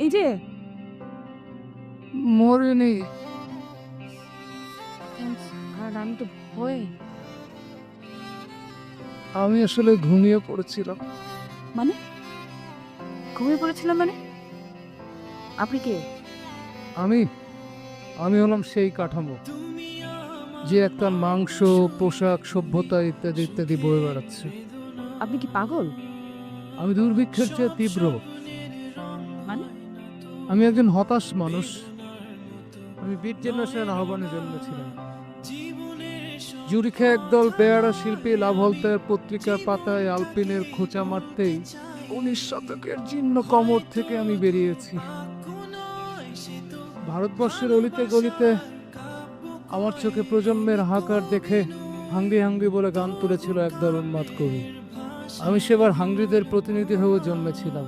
এই যে। মরিনি। আর আমি তো ভয়ে। আমি আসলে ঘুমিয়ে পড়েছিলাম। মানে? ঘুমিয়ে পড়েছিলাম মানে? আপনি কে? আমি আমি হলাম সেই কাঠামো যে একটা মাংস পোশাক সভ্যতা ইত্যাদি ইত্যাদি বয়ে বেড়াচ্ছে। আপনি কি পাগল? আমি দুর্ভিক্ষের চেয়ে তীব্র। আমি একজন হতাশ মানুষ। আমি বিট জেনারেশনের আহ্বানে জন্মেছিলাম। জুরিখে একদল বেয়ারা শিল্পী লাভলতের পত্রিকার পাতায় আলপিনের খোঁচা মারতেই উনিশ শতকের জীর্ণ কমর থেকে আমি বেরিয়েছি। ভারতবর্ষের অলিতে গলিতে আমার চোখে প্রজন্মের হাহাকার দেখে হাঙ্গি হাঙ্গি বলে গান তুলেছিল একদল উন্মাদ কবি। আমি সেবার হাঙ্গরিদের প্রতিনিধি হয়েও জন্মেছিলাম।